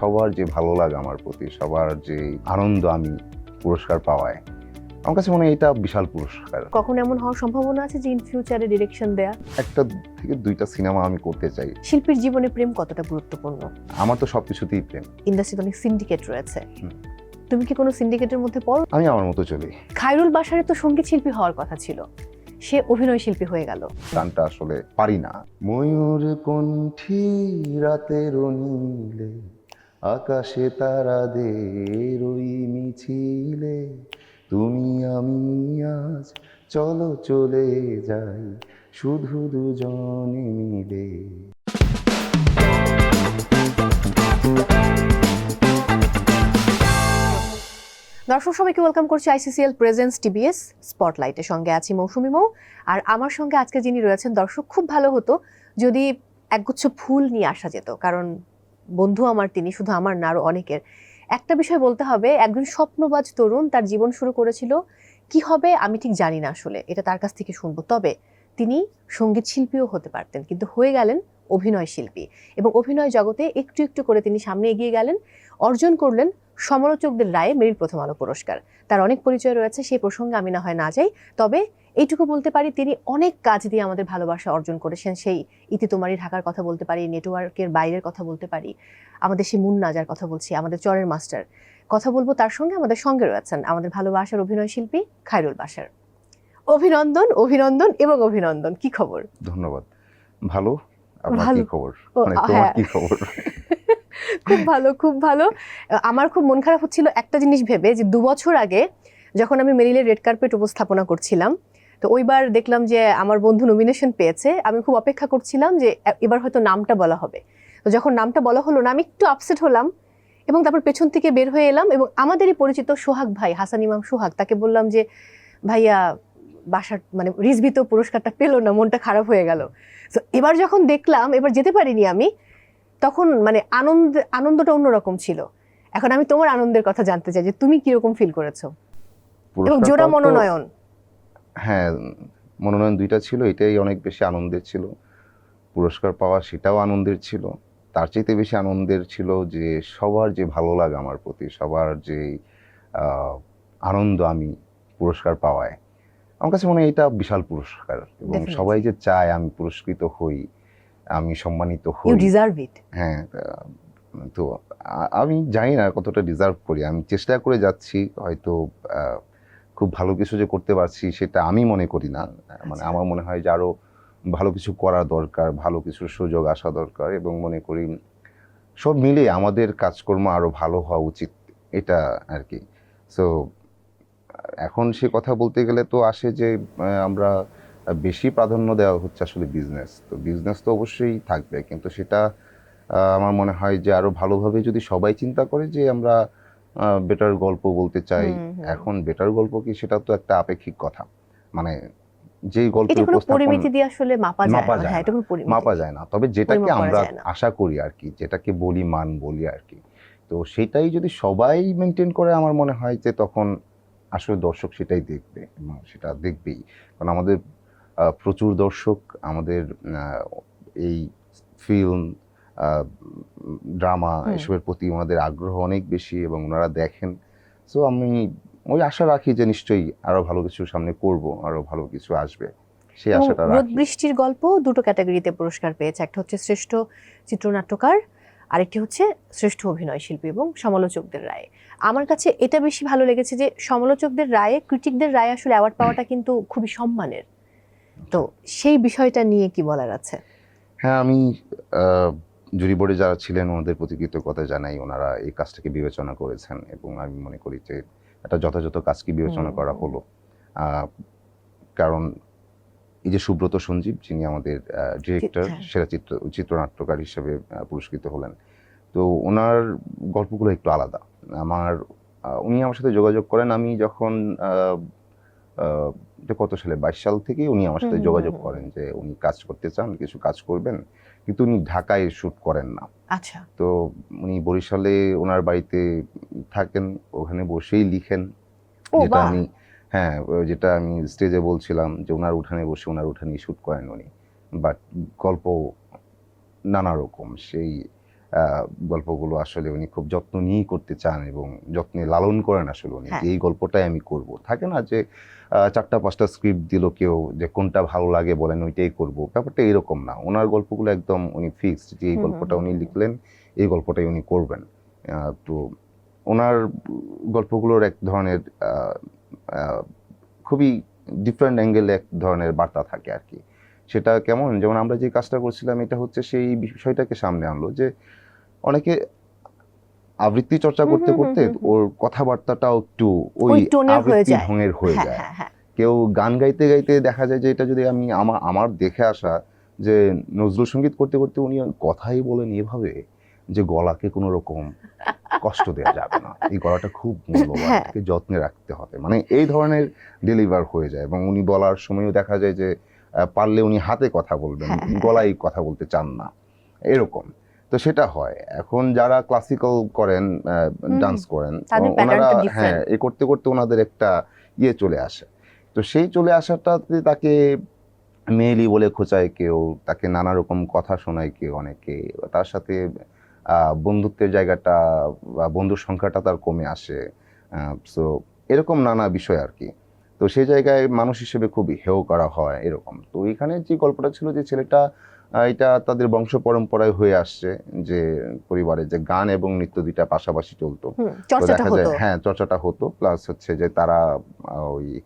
সবার যে ভালো লাগে আমার প্রতি সবার যে আনন্দ আমি পুরস্কার পাওয়ায় আমার কাছে মনে হয় এটা বিশাল পুরস্কার। কখন এমন হওয়ার সম্ভাবনা আছে যে ইন ফিউচারে ডিরেকশন দেয়া? একটা থেকে দুইটা সিনেমা আমি করতে চাই। শিল্পীর জীবনে প্রেম কতটা গুরুত্বপূর্ণ? আমার তো সবকিছুতেই প্রেম। ইন্ডাস্ট্রিতে অনেক সিন্ডিকেট রয়েছে। তুমি কি কোনো সিন্ডিকেটের মধ্যে পড়ো? আমি আমার মতো চলি। খায়রুল বাসারে তো সংগীত শিল্পী হওয়ার কথা ছিল। সে অভিনয় শিল্পী হয়ে গেল। গানটা আসলে পারি না। ময়ূর কণ্ঠী রাতের নীলে আকাশে তারাদের ওই মিছিলে, তুমি, আমি, আজ চলো চলে যাই শুধু দুজনে মিলে। দর্শক, সবাইকে ওয়েলকাম করছি আইসিসিএল প্রেজেন্স টিবিএস স্পটলাইটের সঙ্গে আছি মৌসুমি মৌ। আর আমার সঙ্গে আজকে যিনি রয়েছেন, দর্শক, খুব ভালো হতো যদি একগুচ্ছ ফুল নিয়ে আসা যেত, কারণ বন্ধু আমার, তিনি শুধু আমার না আরও অনেকের। একটা বিষয় বলতে হবে, একজন স্বপ্নবাজ তরুণ তার জীবন শুরু করেছিল, কি হবে আমি ঠিক জানি না আসলে, এটা তার কাছ থেকে শুনব। তবে তিনি সংগীত শিল্পীও হতে পারতেন, কিন্তু হয়ে গেলেন অভিনয় শিল্পী। এবং অভিনয় জগতে একটু একটু করে তিনি সামনে এগিয়ে গেলেন, অর্জন করলেন সমালোচকদের রায়ে মেরিল প্রথম আলো পুরস্কার। তার অনেক পরিচয় রয়েছে সেই প্রসঙ্গে আমি না হয় না যাই তবে এইটুকু বলতে পারি তিনি অনেক কাজ দিয়ে আমাদের ভালোবাসা অর্জন করেছেন। সেই ইতি তোমারই ঢাকার কথা বলতে পারি নেটওয়ার্কের বাইরের কথা বলতে পারি আমাদের সেই মুন্না যার কথা বলছি আমাদের চরের মাস্টার। কথা বলব তার সঙ্গে আমাদের সঙ্গে রয়েছেন আমাদের ভালোবাসার অভিনয় শিল্পী খায়রুল বাসার অভিনন্দন অভিনন্দন এবং অভিনন্দন কি খবর? ধন্যবাদ। ভালো? আপনার ভালো। কি খবর মানে তোমার হ্যাঁ। কি খবর? খুব ভালো খুব ভালো। আমার খুব মন খারাপ হচ্ছিল একটা জিনিস ভেবে যে দু বছর আগে যখন আমি মেরিলের রেড কার্পেট উপস্থাপনা করছিলাম, তো ওইবার দেখলাম যে আমার বন্ধু নমিনেশন পেয়েছে। আমি খুব অপেক্ষা করছিলাম যে এবার হয়তো নামটা বলা হবে। তো যখন নামটা বলা হলো না, আমি একটু আপসেট হলাম এবং তারপর পেছন থেকে বের হয়ে এলাম এবং আমাদেরই পরিচিত সোহাগ ভাই, হাসান ইমাম সোহাগ, তাকে বললাম যে, ভাইয়া, বাসার মানে রিজবি তো পুরস্কারটা পেল না, মনটা খারাপ হয়ে গেল। তো এবার যখন দেখলাম, এবার যেতে পারিনি আমি তখন মানে আনন্দ আনন্দটা অন্যরকম ছিল। এখন আমি তোমার আনন্দের কথা জানতে চাই যে তুমি কীরকম ফিল করেছ? এবং জোড়া মনোনয়ন। হ্যাঁ মনোনয়ন দুইটা ছিল এটাই অনেক বেশি আনন্দের ছিল। পুরস্কার পাওয়া সেটাও আনন্দের ছিল। তার চাইতে বেশি আনন্দের ছিল যে সবার যে ভালো লাগে আমার প্রতি সবার যে আনন্দ আমি পুরস্কার পাওয়ায়। আমার কাছে মনে হয় এটা বিশাল পুরস্কার এবং সবাই যে চায় আমি পুরস্কৃত হই আমি সম্মানিত ইউ হই। ডিজার্ভ ইট হ্যাঁ তো আমি জানি না কতটা ডিজার্ভ করি। আমি চেষ্টা করে যাচ্ছি হয়তো খুব ভালো কিছু যে করতে পারছি সেটা আমি মনে করি না। মানে আচ্ছা। আমার মনে হয় যে আরও ভালো কিছু করা দরকার ভালো কিছুর সুযোগ আসা দরকার এবং মনে করি সব মিলে আমাদের কাজকর্ম আরও ভালো হওয়া উচিত এটা আর কি। সো এখন সে কথা বলতে গেলে তো আসে যে আমরা বেশি প্রাধান্য দেওয়া হচ্ছে আসলে বিজনেস তো বিজনেস তো অবশ্যই থাকবে কিন্তু সেটা আমার মনে হয় যে আরও ভালোভাবে যদি সবাই চিন্তা করে যে আমরা বেটার গল্প বলতে চাই। এখন বেটার গল্প কি সেটা তো একটা আপেক্ষিক কথা। মানে যেই এটা গল্পের পরিমিতি দিয়ে আসলে মাপা যায় মাপা না। যায় হ্যাঁ মাপা যায় না। তবে যেটাকে আমরা আশা করি আর কি যেটাকে বলি মান বলি আর কি। তো সেটাই যদি সবাই মেনটেন করে আমার মনে হয় যে তখন আসলে দর্শক সেটাই দেখবে এবং সেটা দেখবেই। কারণ আমাদের প্রচুর দর্শক আমাদের এই ফিল্ম ড্রামা এসবের প্রতি ওনাদের আগ্রহ অনেক বেশি এবং ওনারা দেখেন। সো আমি ওই আশা রাখি যে নিশ্চয়ই আরও ভালো কিছু সামনে করব আরও ভালো কিছু আসবে। সেই আশাটা রোদ বৃষ্টির গল্প দুটো ক্যাটাগরিতে পুরস্কার পেয়েছে। একটা হচ্ছে শ্রেষ্ঠ চিত্রনাট্যকার আরেকটি হচ্ছে শ্রেষ্ঠ অভিনয় শিল্পী এবং সমালোচকদের রায়ে। আমার কাছে এটা বেশি ভালো লেগেছে যে সমালোচকদের রায়ে ক্রিটিকদের রায়ে আসলে অ্যাওয়ার্ড পাওয়াটা কিন্তু খুবই সম্মানের। তো সেই বিষয়টা নিয়ে কি বলার আছে? হ্যাঁ আমি জুরি বোর্ডে যারা ছিলেন ওনাদের প্রতি কৃতজ্ঞতা জানাই। ওনারা এই কাজটাকে বিবেচনা করেছেন এবং আমি মনে করি যে একটা যথাযথ কাজকে বিবেচনা করা হলো। কারণ এই যে সুব্রত সঞ্জীব যিনি আমাদের ডিরেক্টর হ্যাঁ। সেরা চিত্র চিত্রনাট্যকার হিসেবে পুরস্কৃত হলেন। তো ওনার গল্পগুলো একটু আলাদা। আমার উনি আমার সাথে যোগাযোগ করেন। আমি যখন আহ, কত সালে? বাইশ সাল থেকেই উনি আমার সাথে যোগাযোগ করেন যে উনি কাজ করতে চান কিছু কাজ করবেন। কিন্তু উনি ঢাকায় শ্যুট করেন না। আচ্ছা। তো উনি বরিশালে ওনার বাড়িতে থাকেন ওখানে বসেই লিখেন। যেটা আমি হ্যাঁ যেটা আমি স্টেজে বলছিলাম যে ওনার উঠানে বসে ওনার উঠানেই শ্যুট করেন উনি। বাট গল্প নানা রকম সেই গল্পগুলো আসলে উনি খুব যত্ন নিয়েই করতে চান এবং যত্নে লালন করেন আসলে উনি। হ্যাঁ। যে এই গল্পটাই আমি করব। থাকে না যে চারটা পাঁচটা স্ক্রিপ্ট দিল কেউ যে কোনটা ভালো লাগে বলেন ওইটাই করব। ব্যাপারটা এরকম না। ওনার গল্পগুলো একদম উনি ফিক্সড যে এই গল্পটা উনি লিখলেন এই গল্পটাই উনি করবেন। তো ওনার গল্পগুলোর এক ধরনের খুবই ডিফারেন্ট অ্যাঙ্গেলে এক ধরনের বার্তা থাকে আর কি। সেটা কেমন? যেমন আমরা যে কাজটা করছিলাম এটা হচ্ছে সেই বিষয়টাকে সামনে আনলো যে অনেকে আবৃত্তি চর্চা করতে করতে। ওর কথাবার্তাটাও একটু ওই হয়ে আবৃত্তি। ঢঙের হয়ে হ্যাঁ যায় হ্যাঁ হ্যাঁ কেউ গান গাইতে গাইতে দেখা যায় যে এটা যদি আমি আমার আমার দেখে আসা যে নজরুল সংগীত করতে করতে উনি কথাই বলেন এভাবে যে গলাকে কোনো রকম কষ্ট দেওয়া যাবে না এই গলাটা খুব মূল্যবান হ্যাঁ। যত্নে রাখতে হবে মানে এই ধরনের ডেলিভার হয়ে যায় এবং উনি বলার সময়ও দেখা যায় যে পারলে উনি হাতে কথা বলবেন হ্যাঁ, হ্যাঁ। গলায় কথা বলতে চান না এরকম তো সেটা হয়। এখন যারা ক্লাসিক্যাল করেন ডান্স করেন ওনারা হ্যাঁ এ করতে করতে ওনাদের একটা ইয়ে চলে আসে। তো সেই চলে আসাটাতে তাকে মেয়েলি বলে খোঁচায় কেউ তাকে নানা রকম কথা শোনায় কেউ অনেকে তার সাথে বন্ধুত্বের জায়গাটা বা বন্ধুর সংখ্যাটা তার কমে আসে সো এরকম নানা বিষয় আর কি। তো সেই জায়গায় মানুষ হিসেবে খুব হেও করা হয় এরকম। তো এখানে যে গল্পটা ছিল যে ছেলেটা এটা তাদের বংশ পরম্পরায় হয়ে আসছে যে পরিবারে যে গান এবং নৃত্য দুইটা পাশাপাশি চলতো। দেখা যায় হ্যাঁ চর্চাটা হতো। প্লাস হচ্ছে যে তারা ওই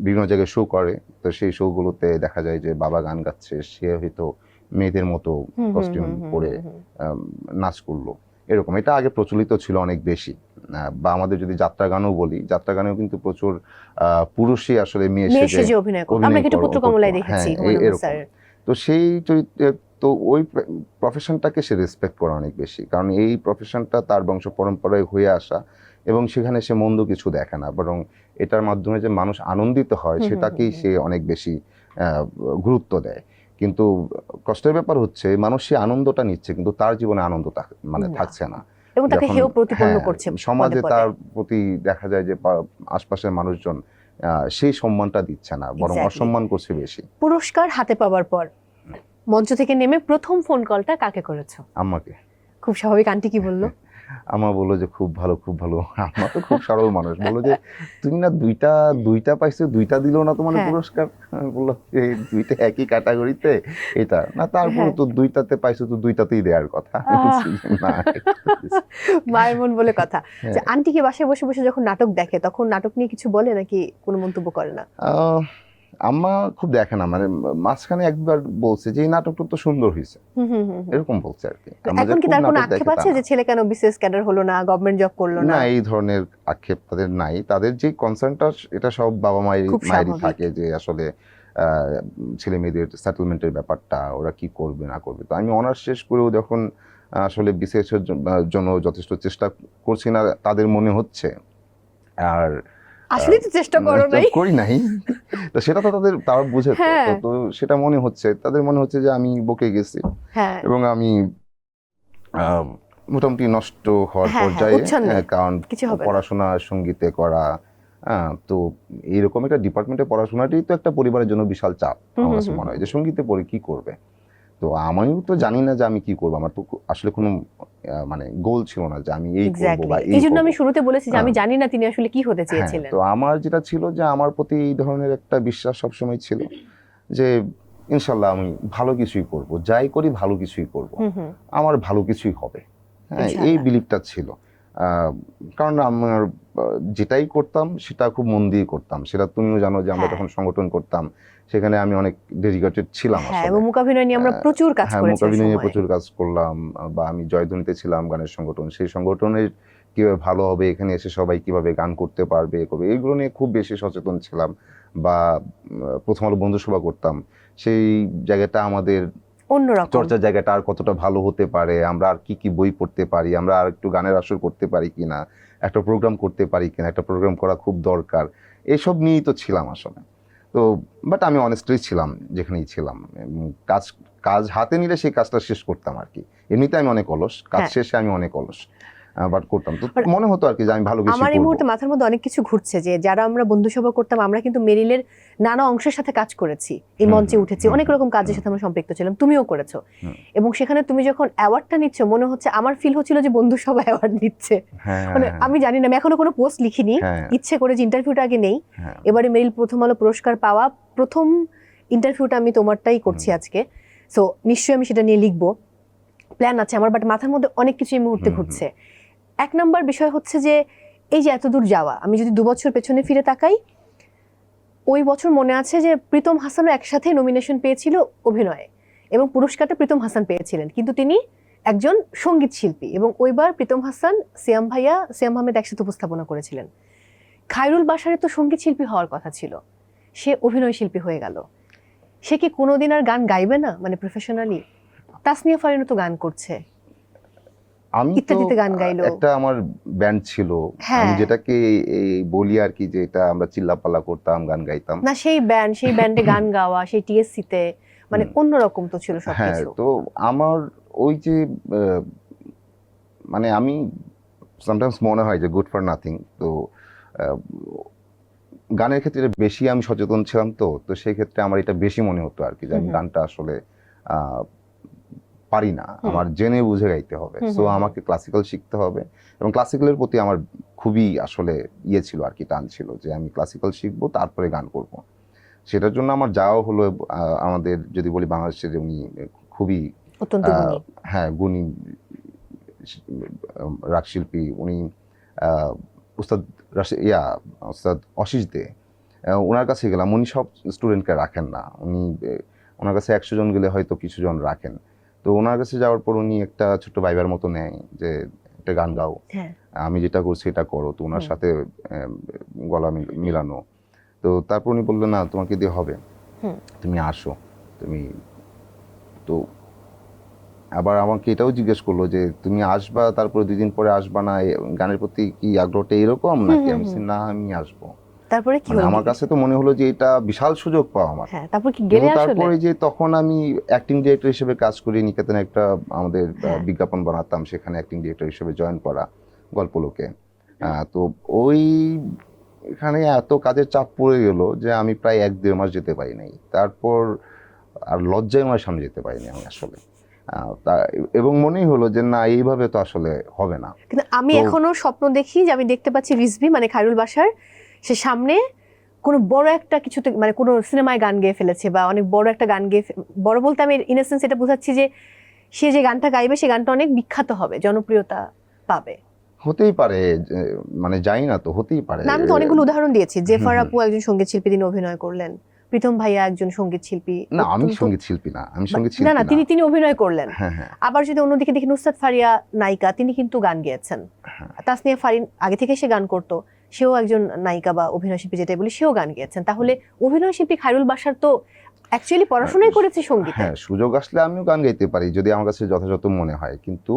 বিভিন্ন জায়গায় শো করে। তো সেই শোগুলোতে দেখা যায় যে বাবা গান গাচ্ছে সে হয়তো মেয়েদের মতো কস্টিউম পরে নাচ করল। এরকম। এটা আগে প্রচলিত ছিল অনেক বেশি। আহ, বা আমাদের যদি যাত্রা গানও বলি যাত্রা গানেও কিন্তু প্রচুর আহ, পুরুষই আসলে মেয়ে সেজে অভিনয় অভিনয় আমরা কিন্তু করো- পুত্র কমলায় দেখেছি হ্যাঁ, আহমেদ এরকম। তো সেই চরিত্রে তো ওই প্রফেশনটাকে সে রেসপেক্ট করে অনেক বেশি। কারণ এই প্রফেশনটা তার বংশ পরম্পরায় হয়ে আসা এবং সেখানে সে মন্দ কিছু দেখে না। বরং এটার মাধ্যমে যে মানুষ আনন্দিত হয় সেটাকেই সে অনেক বেশি গুরুত্ব দেয়। কিন্তু কষ্টের ব্যাপার হচ্ছে মানুষ সে আনন্দটা নিচ্ছে কিন্তু তার জীবনে আনন্দ মানে থাকছে না। এবং তাকে হেয় প্রতিপন্ন হ্যাঁ, করছে সমাজে। তার প্রতি দেখা যায় যে আশপাশের মানুষজন সেই সম্মানটা দিচ্ছে না বরং অসম্মান করছে বেশি। পুরস্কার হাতে পাওয়ার পর মঞ্চ থেকে নেমে প্রথম ফোন কলটা কাকে করেছ? আম্মাকে খুব স্বাভাবিক আন্টি কি বলল? আমা বলল যে খুব ভালো খুব ভালো আমার তো খুব সরল মানুষ বলল যে তুমি না দুইটা দুইটা পাইছো দুইটা দিলো না তোমার হ্যাঁ। পুরস্কার আমি বললাম যে দুইটা একই ক্যাটাগরিতে এটা না তারপরে হ্যাঁ। তো দুইটাতে পাইছো তো দুইটাতেই দেওয়ার কথা। মায়ের মন বলে কথা হ্যাঁ। যে আন্টি কি বাসায় বসে বসে যখন নাটক দেখে তখন নাটক নিয়ে কিছু বলে নাকি কোনো মন্তব্য করে না আহ, আম্মা খুব দেখে না মানে মাঝখানে একবার বলছে যে এই নাটকটা তো সুন্দর হয়েছে। এরকম বলছে আর কি। এখন কি তার কোনো আক্ষেপ আছে যে ছেলে কেন বিসিএস ক্যাডার হলো না গভর্নমেন্ট জব করল না? না এই ধরনের আক্ষেপ তাদের নাই। তাদের যে কনসার্নটা এটা সব বাবা মায়ের মায়েরই থাকে যে আসলে ছেলে মেয়েদের সেটেলমেন্টের ব্যাপারটা ওরা কি করবে না করবে। তো আমি অনার্স শেষ করেও যখন আসলে বিসিএস এর জন্য যথেষ্ট চেষ্টা করছি না তাদের মনে হচ্ছে। আর আসলে তো চেষ্টা করো নাই করি নাই তো সেটা তো তাদের তারা বুঝে তো। হ্যাঁ। তো- সেটা মনে হচ্ছে তাদের মনে হচ্ছে যে আমি বকে গেছি হ্যাঁ এবং আমি মোটামুটি নষ্ট হওয়ার হ্যাঁ, পর্যায়ে কারণ। পড়াশোনা সঙ্গীতে করা হ্যাঁ, তো এইরকম একটা ডিপার্টমেন্টে পড়াশোনাটাই তো একটা পরিবারের জন্য বিশাল চাপ আমার কাছে মনে হয় যে সঙ্গীতে পড়ে কি করবে তো আমিও তো জানি না যে আমি কি করব আমার তো আসলে কোনো মানে গোল ছিল না যে আমি এই করব বা এই জন্য আমি শুরুতে বলেছি যে আমি হ্যাঁ। জানি না তিনি আসলে কি হতে হ্যাঁ, চেয়েছিলেন তো আমার যেটা ছিল যে আমার প্রতি এই ধরনের একটা বিশ্বাস সবসময় ছিল যে ইনশাল্লাহ আমি ভালো কিছুই করব যাই করি ভালো কিছুই করব। আমার ভালো কিছুই হবে হ্যাঁ এই। বিলিফটা ছিল আহ, কারণ আমার যেটাই করতাম সেটা খুব মন দিয়ে করতাম সেটা তুমিও জানো যে আমরা হ্যাঁ। যখন সংগঠন করতাম সেখানে আমি অনেক ডেডিকেটেড ছিলাম হ্যাঁ এবং মোকাভিনয় নিয়ে আমরা প্রচুর কাজ হ্যাঁ করেছি মোকাবিলা নিয়ে প্রচুর কাজ করলাম বা আমি জয়ধ্বনিতে ছিলাম গানের সংগঠন সেই সংগঠনের কীভাবে ভালো হবে এখানে এসে সবাই কীভাবে গান করতে পারবে করবে এইগুলো নিয়ে খুব বেশি সচেতন ছিলাম বা প্রথম আলো বন্ধু সভা করতাম সেই জায়গাটা আমাদের অন্যরকম। চর্চার জায়গাটা আর কতটা ভালো হতে পারে আমরা আর কি কি বই পড়তে পারি আমরা আর একটু গানের আসর করতে পারি কিনা একটা প্রোগ্রাম করতে পারি কিনা একটা প্রোগ্রাম করা খুব দরকার এসব নিয়েই তো ছিলাম আসলে। তো বাট আমি অনেস্টলি ছিলাম যেখানেই ছিলাম। কাজ কাজ হাতে নিলে সেই কাজটা শেষ করতাম আর কি। এমনিতে আমি অনেক অলস কাজ হ্যাঁ। শেষে আমি অনেক অলস। বাট করতাম। তো মনে হতো আর কি যে আমি ভালো কিছু আমার এই মুহূর্তে মাথার মধ্যে অনেক কিছু ঘুরছে যে যারা আমরা বন্ধু সভা করতাম আমরা কিন্তু মেরিলের নানা অংশের সাথে কাজ করেছি এই মঞ্চে উঠেছি অনেক রকম কাজের সাথে আমরা সম্পৃক্ত ছিলাম তুমিও করেছ। এবং সেখানে তুমি যখন অ্যাওয়ার্ডটা নিচ্ছ মনে হচ্ছে আমার ফিল হচ্ছিল যে বন্ধু সভা অ্যাওয়ার্ড নিচ্ছে। হ্যাঁ মানে হ্যাঁ, আমি জানি না আমি এখনও কোনো পোস্ট লিখিনি হ্যাঁ। ইচ্ছে করে যে ইন্টারভিউটা আগে নেই। এবারে মেরিল প্রথম আলো পুরস্কার পাওয়া প্রথম ইন্টারভিউটা আমি তোমারটাই করছি আজকে। সো নিশ্চয়ই আমি সেটা নিয়ে লিখব। প্ল্যান আছে আমার বাট মাথার মধ্যে অনেক কিছু এই মুহূর্তে। ঘুরছে। এক নম্বর বিষয় হচ্ছে যে এই যে এতদূর যাওয়া, আমি যদি দু বছর পেছনে ফিরে তাকাই, ওই বছর মনে আছে যে প্রীতম হাসানও একসাথে নমিনেশন পেয়েছিল অভিনয়ে এবং পুরস্কারটা প্রীতম হাসান পেয়েছিলেন। কিন্তু তিনি একজন সংগীত শিল্পী এবং ওইবার প্রীতম হাসান, সিয়াম ভাইয়া, সিয়াম আহমেদ একসাথে উপস্থাপনা করেছিলেন। খায়রুল বাসারের তো সংগীত শিল্পী হওয়ার কথা ছিল। সে অভিনয় শিল্পী হয়ে গেল। সে কি কোনোদিন আর গান গাইবে না? মানে প্রফেশনালি তাসনিয়া ফারিনও তো গান করছে। আমি ইত্যাদিতে গান গাইলো। একটা আমার ব্যান্ড ছিল হ্যাঁ। আমি যেটাকে বলি আর কি যে এটা আমরা চিল্লাপাল্লা করতাম গান গাইতাম না সেই ব্যান্ড সেই ব্যান্ডে গান গাওয়া সেই টিএসসি তে মানে অন্যরকম তো ছিল হ্যাঁ তো আমার ওই যে মানে আমি সামটাইমস মনে হয় যে গুড ফর নাথিং তো গানের ক্ষেত্রে বেশি আমি সচেতন ছিলাম তো তো সেই ক্ষেত্রে আমার এটা বেশি মনে হতো আর কি যে আমি। গানটা আসলে আহ, পারি না। আমার জেনে বুঝে গাইতে হবে। সো। আমাকে ক্লাসিক্যাল শিখতে হবে এবং ক্লাসিক্যালের প্রতি আমার খুবই আসলে ইয়ে ছিল আর কি টান ছিল যে আমি ক্লাসিক্যাল শিখব তারপরে গান করব। সেটার জন্য আমার যাওয়া হলো আমাদের যদি বলি বাংলাদেশের উনি খুবই হ্যাঁ গুণী রাগশিল্পী। উনি উস্তাদ রাশি- ইয়া উস্তাদ অশিস দে। ওনার কাছে গেলাম। উনি সব স্টুডেন্টকে রাখেন না। উনি ওনার কাছে একশো জন গেলে হয়তো কিছু জন রাখেন। তো ওনার কাছে যাওয়ার পর উনি একটা ছোট্ট ভাইবার মতো নেয় যে একটা গান গাও। হ্যাঁ। আমি যেটা করছি এটা করো। তো ওনার সাথে গলা মিল- মিলানো। তো তারপর উনি বললেন না তোমাকে দিয়ে হবে। তুমি আসো। তুমি তো আবার আমাকে এটাও জিজ্ঞেস করল যে তুমি আসবা? তারপরে দুই দিন পরে আসবা না? গানের প্রতি কি আগ্রহটা এরকম? নাকি? আমি না আমি আসব। তারপরে কি মানে হলো? আমার কাছে তো মনে হলো যে এটা বিশাল সুযোগ পাওয়া আমার। হ্যাঁ তারপর কি গেলে আসলে? তারপরে যে তখন আমি অ্যাক্টিং ডিরেক্টর হিসেবে কাজ করি নিকেতনে একটা আমাদের হ্যাঁ। বিজ্ঞাপন বানাতাম সেখানে অ্যাক্টিং ডিরেক্টর হিসেবে জয়েন করা গল্পলোকে আহ, তো ওই এখানে এত কাজের চাপ পড়ে গেল যে আমি প্রায় এক দেড় মাস যেতে পারি নাই। তারপর আর লজ্জায় আমার সামনে যেতে পারিনি আমি আসলে। এবং মনেই হলো যে না এইভাবে তো আসলে হবে না। কিন্তু আমি এখনও স্বপ্ন দেখি যে আমি দেখতে পাচ্ছি রিজভি মানে খায়রুল বাসার সে সামনে কোনো বড় একটা কিছুতে মানে কোনো সিনেমায় গান গেয়ে ফেলেছে বা অনেক বড় একটা গান গেয়ে বড় বলতে আমি ইনসেন্স এটা বোঝাচ্ছি যে সে যে গানটা গাইবে সে গানটা অনেক বিখ্যাত হবে জনপ্রিয়তা পাবে। হতেই পারে মানে জানি না তো হতেই পারে। আমি তো অনেকগুলো উদাহরণ দিয়েছি। জেফার। আপু একজন সংগীত শিল্পী তিনি অভিনয় করলেন। প্রীতম ভাইয়া একজন সংগীত শিল্পী। না আমি সংগীত শিল্পী না আমি সংগীত শিল্পী না না তিনি তিনি অভিনয় করলেন। হ্যাঁ হ্যাঁ। আবার যদি অন্যদিকে দেখি নুসরাত ফারিয়া নায়িকা তিনি কিন্তু গান গেয়েছেন। হ্যাঁ। তাসনিয়া ফারিন আগে থেকে সে গান করতো। সেও একজন নায়িকা বা অভিনয় শিল্পী, যেটাই বলি, সেও গান গেয়েছেন। তাহলে অভিনয় শিল্পী খায়রুল বাসার তো অ্যাকচুয়ালি পড়াশোনাই করেছে সংগীত। হ্যাঁ সুযোগ আসলে আমিও গান গাইতে পারি, যদি আমার কাছে যথাযথ মনে হয়। কিন্তু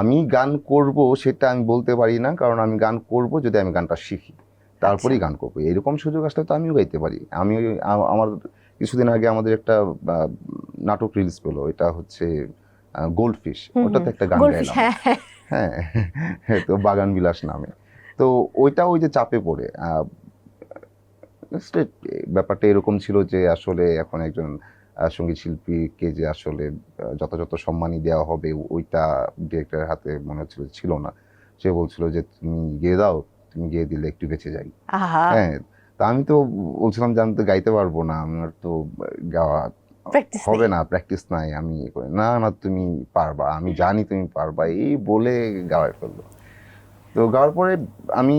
আমি গান করব সেটা আমি বলতে পারি না কারণ আমি গান করব যদি আমি গানটা শিখি। তারপরেই আচ্ছা। গান করব। এরকম সুযোগ আসলে তো আমিও গাইতে পারি। আমি আমার কিছুদিন আগে আমাদের একটা নাটক রিলিজ পেল। এটা হচ্ছে গোল্ড ফিশ ওটাতে একটা গান গাইলাম। হ্যাঁ হ্যাঁ। হ্যাঁ তো বাগান বিলাস নামে। তো ওইটা ওই যে চাপে পড়ে। ব্যাপারটা এরকম ছিল যে আসলে এখন একজন সংগীত শিল্পীকে যে আসলে যথাযথ সম্মানই দেওয়া হবে ওইটা ডিরেক্টরের হাতে মনে হচ্ছিল ছিল না। সে বলছিল যে তুমি গিয়ে দাও তুমি গিয়ে দিলে একটু বেঁচে যাই। হ্যাঁ তা আমি তো বলছিলাম যে আমি তো গাইতে পারব না আমার তো গাওয়া হবে না প্র্যাকটিস নাই আমি না না তুমি পারবা আমি জানি তুমি পারবা। এই বলে গাওয়ায় ফেলল। তো গাওয়ার পরে আমি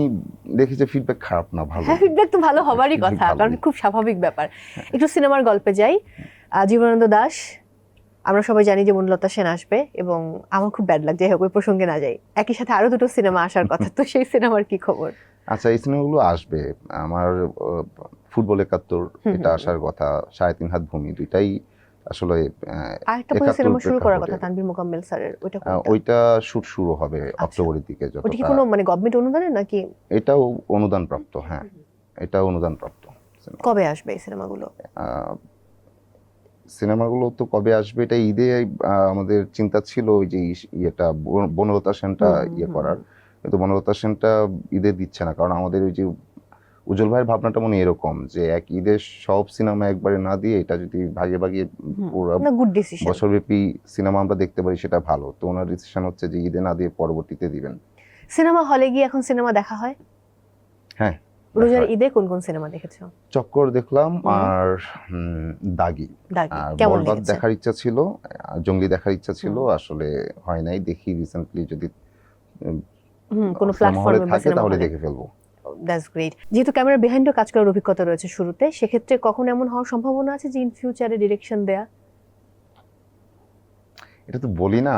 দেখি যে ফিডব্যাক খারাপ না ভালো। হ্যাঁ ফিডব্যাক তো ভালো হবারই কথা কারণ খুব স্বাভাবিক ব্যাপার। একটু সিনেমার গল্পে যাই। জীবনানন্দ দাস আমরা সবাই জানি যে মনলতা সেন আসবে এবং আমার খুব ব্যাড লাগছে যাই হোক ওই প্রসঙ্গে না যাই। একই সাথে আরও দুটো সিনেমা আসার কথা তো সেই সিনেমার কি খবর? আচ্ছা এই সিনেমাগুলো আসবে। আমার ফুটবল একাত্তর এটা আসার কথা সাড়ে তিন হাত ভূমি দুইটাই আসলে আরেকটা সিনেমা শুরু করার কথা। তানভীর মোকাম্মেল স্যারের ওইটা ওইটা শুট শুরু হবে অক্টোবরের দিকে ওটা কি কোনো মানে গভর্নমেন্ট অনুদানে নাকি? এটাও অনুদান প্রাপ্ত হ্যাঁ এটাও অনুদান প্রাপ্ত কবে আসবে এই সিনেমাগুলো সিনেমাগুলো তো কবে আসবে এটা ঈদে আমাদের চিন্তা ছিল ওই যে ইয়েটা বনলতা সেনটা ইয়ে করার। কিন্তু বনলতা সেনটা ঈদে দিচ্ছে না কারণ আমাদের ওই যে উজ্জ্বল ভাইয়ের ভাবনাটা মনে এরকম যে এক ঈদের সব সিনেমা একবারে না দিয়ে এটা যদি ভাগে ভাগে পুরো না গুড ডিসিশন বছরব্যাপী সিনেমা আমরা দেখতে পারি সেটা ভালো। তো ওনার ডিসিশন হচ্ছে যে ঈদে না দিয়ে পরবর্তীতে দিবেন। সিনেমা হলে গিয়ে এখন সিনেমা দেখা হয়? হ্যাঁ, রোজার ঈদে কোন কোন সিনেমা দেখেছ? চক্কর দেখলাম আর দাগি। কেমন দেখার ইচ্ছা ছিল জঙ্গলি দেখার ইচ্ছা ছিল আসলে হয় নাই। দেখি রিসেন্টলি যদি কোন প্ল্যাটফর্মে থাকে তাহলে দেখে ফেলব। দ্যাটস গ্রেট যেহেতু ক্যামেরা বিহাইন্ডও কাজ করার অভিজ্ঞতা রয়েছে শুরুতে সেক্ষেত্রে কখন এমন হওয়ার সম্ভাবনা আছে যে ইন ফিউচারে ডিরেকশন দেয়া? এটা তো বলি না।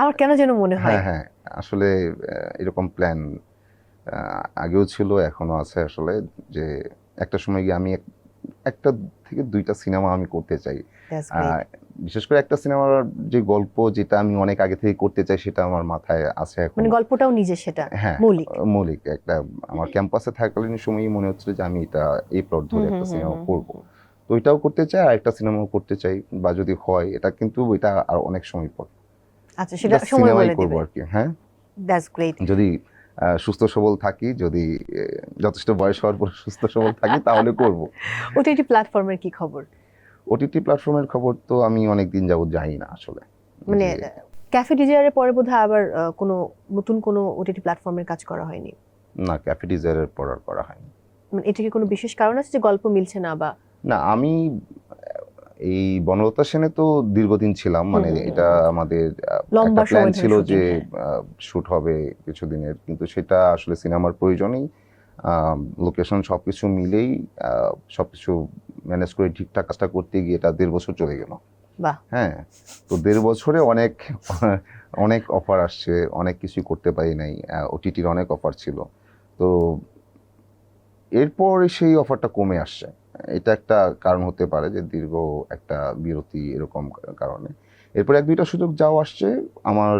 আমার কেন যেন মনে হয়। হ্যাঁ হ্যাঁ আসলে এরকম প্ল্যান আগেও ছিল এখনও আছে আসলে যে একটা সময় গিয়ে আমি এক- একটা থেকে দুইটা সিনেমা আমি করতে চাই। বিশেষ করে একটা সিনেমার যে গল্প যেটা আমি অনেক আগে থেকে করতে চাই সেটা আমার মাথায় আছে এখন। মানে গল্পটাও নিজে সেটা হ্যাঁ মৌলিক। মৌলিক একটা আমার ক্যাম্পাসে থাকাকালীন সময়ই মনে হচ্ছিল যে আমি এটা এই প্লট ধরে একটা সিনেমা করব। তো ওইটাও করতে চাই আর একটা সিনেমাও করতে চাই বা যদি হয় এটা কিন্তু এটা আর অনেক সময় পর। আচ্ছা সেটা সময় বলে দিবে। আর কি হ্যাঁ? দ্যাটস গ্রেট যদি সুস্থ সবল থাকি যদি যথেষ্ট বয়স হওয়ার পর সুস্থ সবল থাকি তাহলে করব। ওটিটি প্ল্যাটফর্মের কি খবর? ওটিটি প্ল্যাটফর্মের খবর তো আমি অনেক দিন যাবত জানি না আসলে। মানে ক্যাফে ডিজায়ারের পরে বোধহয় আবার কোনো নতুন কোনো ওটিটি প্ল্যাটফর্মের কাজ করা হয়নি? না ক্যাফে ডিজায়ারের পর আর করা হয়নি। মানে এটা কি কোনো বিশেষ কারণ আছে যে গল্প মিলছে না বা না আমি এই বনলতা সেনে তো দীর্ঘদিন ছিলাম মানে এটা আমাদের একটা প্ল্যান ছিল যে শুট হবে কিছুদিনের কিন্তু সেটা আসলে সিনেমার প্রয়োজনেই লোকেশন সব কিছু মিলেই সব কিছু ম্যানেজ করে ঠিকঠাক কাজটা করতে গিয়ে এটা দেড় বছর চলে গেল। হ্যাঁ তো দেড় বছরে অনেক অনেক অফার আসছে অনেক কিছু করতে পারি নাই ওটিটির অনেক অফার ছিল। তো এরপর সেই অফারটা কমে আসছে। এটা একটা কারণ হতে পারে যে দীর্ঘ একটা বিরতি এরকম কারণে। এরপর এক দুইটা সুযোগ যাও আসছে। আমার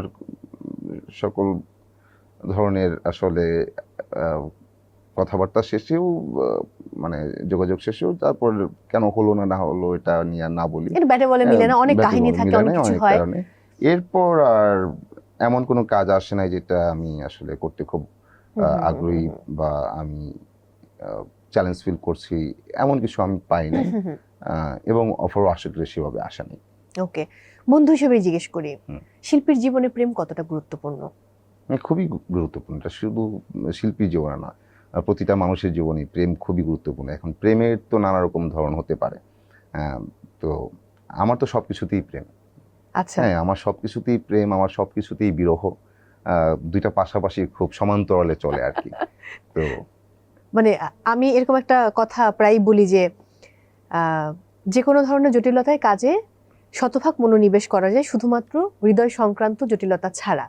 সকল ধরনের আসলে কথাবার্তা শেষেও মানে যোগাযোগ শেষেও তারপর কেন হলো না না হলো এটা নিয়ে আর না বলি। ব্যাটে বলে মিলে না অনেক কাহিনী থাকে অনেক কিছু হয়। কারণে। এরপর আর এমন কোনো কাজ আসে না যেটা আমি আসলে করতে খুব আগ্রহী বা আমি চ্যালেঞ্জ ফিল করছি এমন কিছু আমি পাই নাই হুম, হুম, আহ, এবং অফারও আশা করি সেভাবে আসেনি ওকে বন্ধু হিসেবে জিজ্ঞেস করি শিল্পীর জীবনে প্রেম কতটা গুরুত্বপূর্ণ? মানে খুবই গুরুত্বপূর্ণ। এটা শুধু শিল্পী জীবনে না প্রতিটা মানুষের জীবনে প্রেম খুবই গুরুত্বপূর্ণ। এখন প্রেমের তো নানা রকম ধরন হতে পারে। তো আমার তো সব কিছুতেই প্রেম। আচ্ছা। হ্যাঁ আমার সব কিছুতেই প্রেম আমার সব কিছুতেই বিরহ দুইটা পাশাপাশি খুব সমান্তরালে চলে আর কি। তো মানে আমি এরকম একটা কথা প্রায় বলি যে যে কোনো ধরনের জটিলতায় কাজে শতভাগ মনোনিবেশ করা যায় শুধুমাত্র হৃদয় সংক্রান্ত জটিলতা ছাড়া।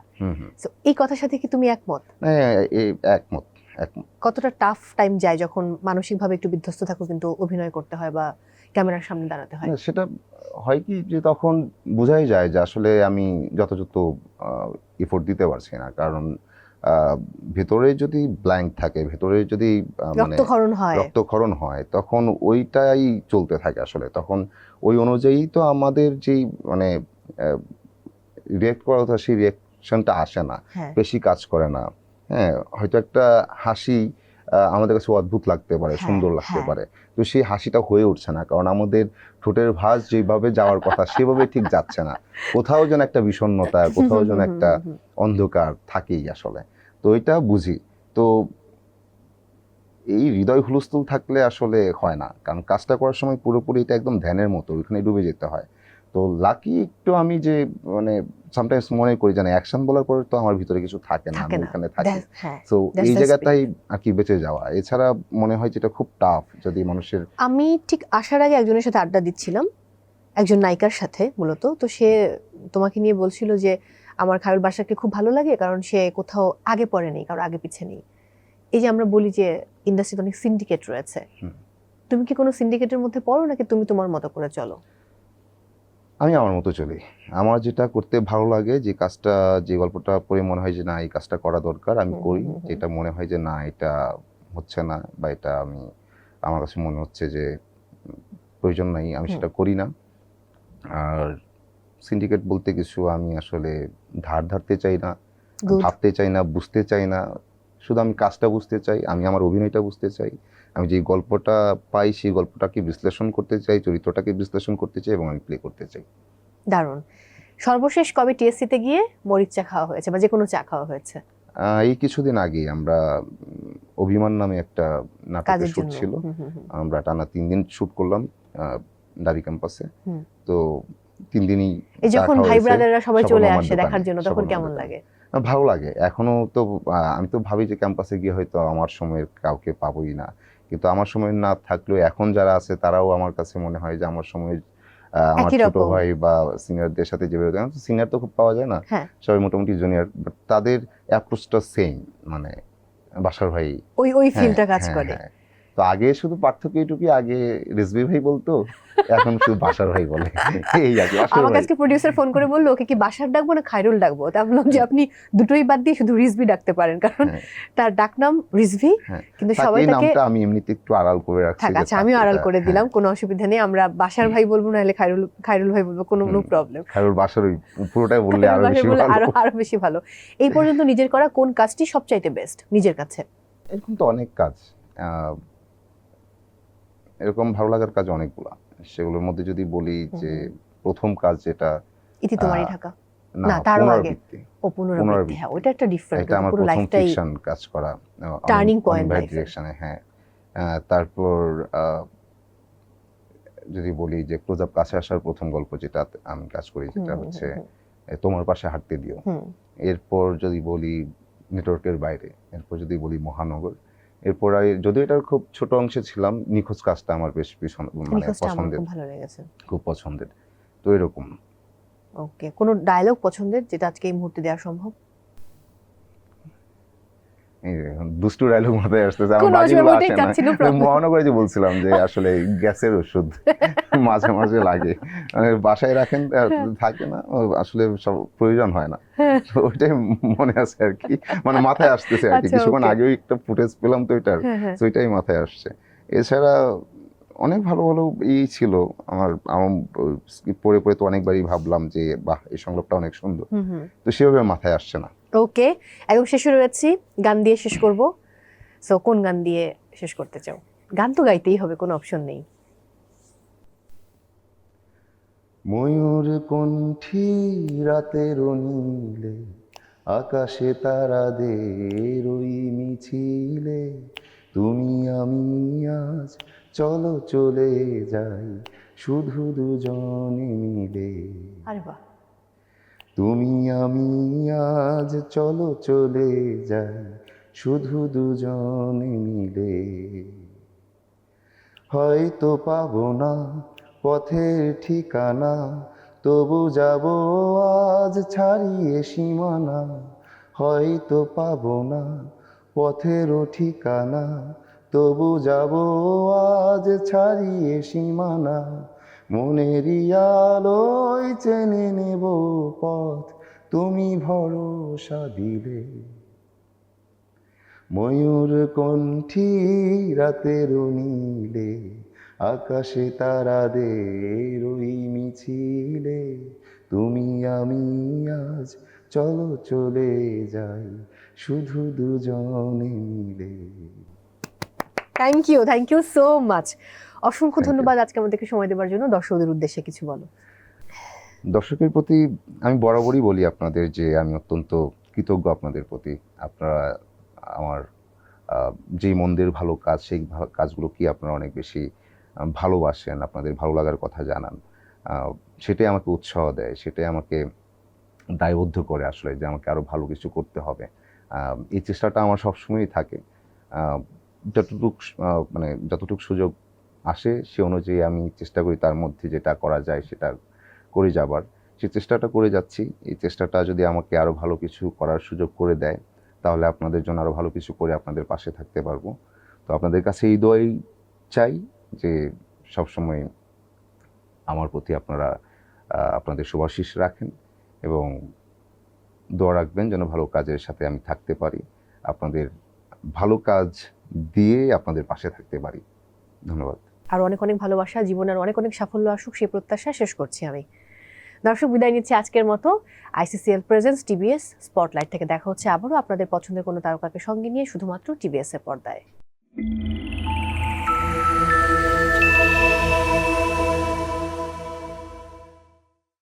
এই কথার সাথে কি তুমি একমত? একমত কতটা টাফ টাইম যায় যখন মানসিকভাবে একটু বিধ্বস্ত থাকো কিন্তু অভিনয় করতে হয় বা ক্যামেরার সামনে দাঁড়াতে হয়? সেটা হয় কি যে তখন বোঝাই যায় যে আসলে আমি যথাযথ এফোর্ট দিতে পারছি না। কারণ ভেতরে যদি ব্ল্যাঙ্ক থাকে ভেতরে যদি মানে রক্তক্ষরণ হয়। রক্তক্ষরণ হয় তখন ওইটাই চলতে থাকে আসলে। তখন ওই অনুযায়ী তো আমাদের যেই মানে রিয়েক্ট করার কথা সেই রিয়েকশনটা আসে না। হ্যাঁ। বেশি কাজ করে না। হ্যাঁ হয়তো একটা হাসি আহ, আমাদের কাছে অদ্ভুত লাগতে পারে হ্যাঁ, সুন্দর লাগতে হ্যাঁ। পারে। তো সেই হাসিটা হয়ে উঠছে না কারণ আমাদের ঠোঁটের ভাঁজ যেভাবে যাওয়ার কথা সেভাবে ঠিক যাচ্ছে না। কোথাও যেন একটা বিষণ্ণতা কোথাও যেন একটা। অন্ধকার থাকেই আসলে। তো এটা বুঝি। তো এই হৃদয় হুলস্থুল থাকলে আসলে হয় না। কারণ কাজটা করার সময় পুরোপুরি এটা একদম ধ্যানের মতো ওইখানে ডুবে যেতে হয়। তো লাকি একটু আমি যে মানে সামটাইমস মনে করি জানি অ্যাকশন বলার পরে তো আমার ভিতরে কিছু থাকে না আমি। ওখানে থাকি। That's- হ্যাঁ এই জায়গাটাই আর কি বেঁচে যাওয়া। এছাড়া মনে হয় যেটা খুব টাফ যদি মানুষের আমি ঠিক আসার আগে একজনের সাথে আড্ডা দিচ্ছিলাম একজন নায়িকার সাথে মূলত। তো সে তোমাকে নিয়ে বলছিল যে আমার খায়রুল বাসাকে খুব ভালো লাগে কারণ সে কোথাও আগে পড়ে নেই কারও আগে পিছে নেই। এই যে আমরা বলি যে ইন্ডাস্ট্রিতে অনেক সিন্ডিকেট রয়েছে। তুমি কি কোনো সিন্ডিকেটের মধ্যে পড়ো নাকি তুমি তোমার মতো করে চলো? আমি আমার মতো চলি। আমার যেটা করতে ভালো লাগে যে কাজটা যে গল্পটা পড়ে মনে হয় যে না এই কাজটা করা দরকার আমি করি। যেটা মনে হয় যে না এটা হচ্ছে না বা এটা আমি আমার কাছে মনে হচ্ছে যে প্রয়োজন নাই আমি সেটা করি না। আর সিন্ডিকেট বলতে কিছু আমি আসলে ধার ধারতে চাই না ভাবতে চাই না বুঝতে চাই না। শুধু আমি কাজটা বুঝতে চাই আমি আমার অভিনয়টা বুঝতে চাই। আমি যে গল্পটা পাই সেই গল্পটাকে বিশ্লেষণ করতে চাই চরিত্রটাকে বিশ্লেষণ করতে চাই এবং আমি প্লে করতে চাই। দারুণ। সর্বশেষ কবে টিএসসিতে গিয়ে মরিচ চা খাওয়া হয়েছে বা যে কোনো চা খাওয়া হয়েছে? এই কিছুদিন আগে আমরা অভিমান নামে একটা নাটকের শুট ছিল। আমরা টানা তিন দিন শুট করলাম দাবি ক্যাম্পাসে। তো তিন দিনই এই যখন ভাই ব্রাদাররা সবাই চলে আসে দেখার জন্য তখন কেমন লাগে? ভালো লাগে। এখনও তো আমি তো ভাবি যে ক্যাম্পাসে গিয়ে হয়তো আমার সময়ের কাউকে পাবোই না। কিন্তু আমার সময় না থাকলেও এখন যারা আছে তারাও আমার কাছে মনে হয় যে আমার সময় আমার ছোট ভাই বা সিনিয়রদের সাথে যেভাবে সিনিয়র তো খুব পাওয়া যায় না। হ্যাঁ। সবাই মোটামুটি জুনিয়র বাট তাদের অ্যাপ্রোচটা সেম মানে বাসার ভাই ওই ওই হ্যাঁ, ফিলটা কাজ হ্যাঁ, করে। হ্যাঁ। তো আগে শুধু পার্থক্য এইটুকুই আগে রিজভি ভাই বলতো এখন শুধু বাসার ভাই বলে। এই আর কি আমার কাছে প্রডিউসার ফোন করে বলল ওকে কি বাসার ডাকবো না খায়রুল ডাকবো? তা বললাম যে আপনি দুটোই বাদ দিয়ে শুধু রিজভি ডাকতে পারেন কারণ হ্যাঁ। তার ডাকনাম রিজভি হ্যাঁ। কিন্তু সবাই তাকে আমি এমনিতে একটু আড়াল করে রাখছি থাক আচ্ছা আমিও আড়াল করে হ্যাঁ, দিলাম কোনো অসুবিধা নেই আমরা বাসার ভাই বলব না হলে খায়রুল খায়রুল ভাই বলব কোনো নো প্রবলেম খায়রুল বাসার ওই পুরোটাই বললে আরও বেশি ভালো। আরও আরও বেশি ভালো। এই পর্যন্ত নিজের করা কোন কাজটি সবচাইতে বেস্ট নিজের কাছে। এরকম তো অনেক কাজ। আহ, এরকম ভালো লাগার কাজ অনেকগুলা। সেগুলোর মধ্যে যদি বলি যে প্রথম কাজ যেটা ইতি তোমারই ঢাকা। না তারও আগে। ও পুনরাবৃত্তি। হ্যাঁ ওটা একটা ডিফারেন্ট এটা আমার প্রথম ফিকশন কাজ করা point life এর। ডিরেকশনে হ্যাঁ। তারপর যদি বলি যে ক্লোজ আপ কাছে আসার প্রথম গল্প যেটা আমি কাজ করি যেটা হচ্ছে তোমার পাশে হাঁটতে দিও। এরপর যদি বলি নেটওয়ার্কের বাইরে এরপর যদি বলি মহানগর এরপর যদিও এটার খুব ছোট অংশে ছিলাম নিখোঁজ কাজটা আমার বেশ ভীষণ মানে পছন্দের। খুব ভালো লেগেছে। খুব পছন্দের। তো এরকম। ওকে কোনো ডায়লগ পছন্দের যেটা আজকে এই মুহূর্তে দেওয়া সম্ভব? দুষ্টু ডায়লগ মাথায় আসতেছে. মহানগরে যে বলছিলাম যে আসলে গ্যাসের ওষুধ মাঝে মাঝে লাগে। মানে বাসায় রাখেন থাকে না আসলে সব প্রয়োজন হয় না। ওইটাই মনে আছে আর কি। মানে মাথায় আসতেছে আর কি। আচ্ছা, কিছুক্ষণ আগেও একটা ফুটেজ পেলাম তো এটার হ্যাঁ হ্যাঁ। ওইটাই মাথায় আসছে। এছাড়া অনেক ভালো ভালো ই ছিল আমার আমার পড়ে পড়ে তো অনেকবারই ভাবলাম যে বাহ এই সংলাপটা অনেক সুন্দর। তো সেভাবে মাথায় আসছে না। ওকে একদম শেষে রয়েছি গান দিয়ে শেষ করব। সো কোন গান দিয়ে শেষ করতে চাও? গান তো গাইতেই হবে কোনো অপশন নেই। ময়ূর কণ্ঠী রাতের নীলে আকাশে তারাদের ওই মিছিলে তুমি আমি আজ চলো চলে যাই শুধু দুজনে মিলে। আরে বাহ। তুমি আমি আজ চলো চলে যাই, শুধু দুজনে মিলে। হয়তো পাবো না পথের ঠিকানা, তবু যাব আজ ছাড়িয়ে সীমানা। হয়তো পাব না পথেরও ঠিকানা, তবু যাব আজ ছাড়িয়ে সীমানা। মনেরই আলোয় চেনে নেব পথ। তুমি ভরসা দিলে। ময়ূর কণ্ঠী রাতের নীলে, আকাশে তারাদের ওই মিছিলে। তুমি, আমি, আজ চলো, চলে যাই, শুধু দুজনে মিলে। Thank you thank you so much অসংখ্য ধন্যবাদ আজকে আমাদেরকে সময় দেওয়ার জন্য। দর্শকদের উদ্দেশ্যে কিছু বলো। দর্শকের প্রতি আমি বরাবরই বলি আপনাদের যে আমি অত্যন্ত কৃতজ্ঞ আপনাদের প্রতি। আপনারা আমার যেই মন্দের ভালো কাজ সেই কাজগুলো কি আপনারা অনেক বেশি ভালোবাসেন আপনাদের ভালো লাগার কথা জানান সেটাই আমাকে উৎসাহ দেয় সেটাই আমাকে দায়বদ্ধ করে আসলে যে আমাকে আরও ভালো কিছু করতে হবে। এই চেষ্টাটা আমার সবসময়ই থাকে। যতটুক মানে যতটুকু সুযোগ আসে, সে অনুযায়ী আমি চেষ্টা করি তার মধ্যে যেটা করা যায় সেটা করে যাবার। সেই চেষ্টাটা করে যাচ্ছি। এই চেষ্টাটা যদি আমাকে আরও ভালো কিছু করার সুযোগ করে দেয়, তাহলে আপনাদের জন্য আরও ভালো কিছু করে আপনাদের পাশে থাকতে পারব। তো আপনাদের কাছে এই দোয়াই চাই যে সবসময় আমার প্রতি আপনারা আপনাদের শুভাশিস রাখেন এবং দোয়া রাখবেন যেন ভালো কাজের সাথে আমি থাকতে পারি, আপনাদের ভালো কাজ দিয়ে আপনাদের পাশে থাকতে পারি। ধন্যবাদ। আর অনেক অনেক ভালোবাসা, জীবনের অনেক অনেক সাফল্য আসুক, সেই প্রত্যাশা শেষ করছি আমি। দর্শক, বিদায় নিচ্ছি আজকের মতো। আইসিসিএল প্রেজেন্স টিবিএস স্পটলাইট থেকে দেখা হচ্ছে আবারও। আপনাদের পছন্দের কোনো তারকাকে সঙ্গে নিয়ে শুধুমাত্র টিবিএস এর পর্দায়।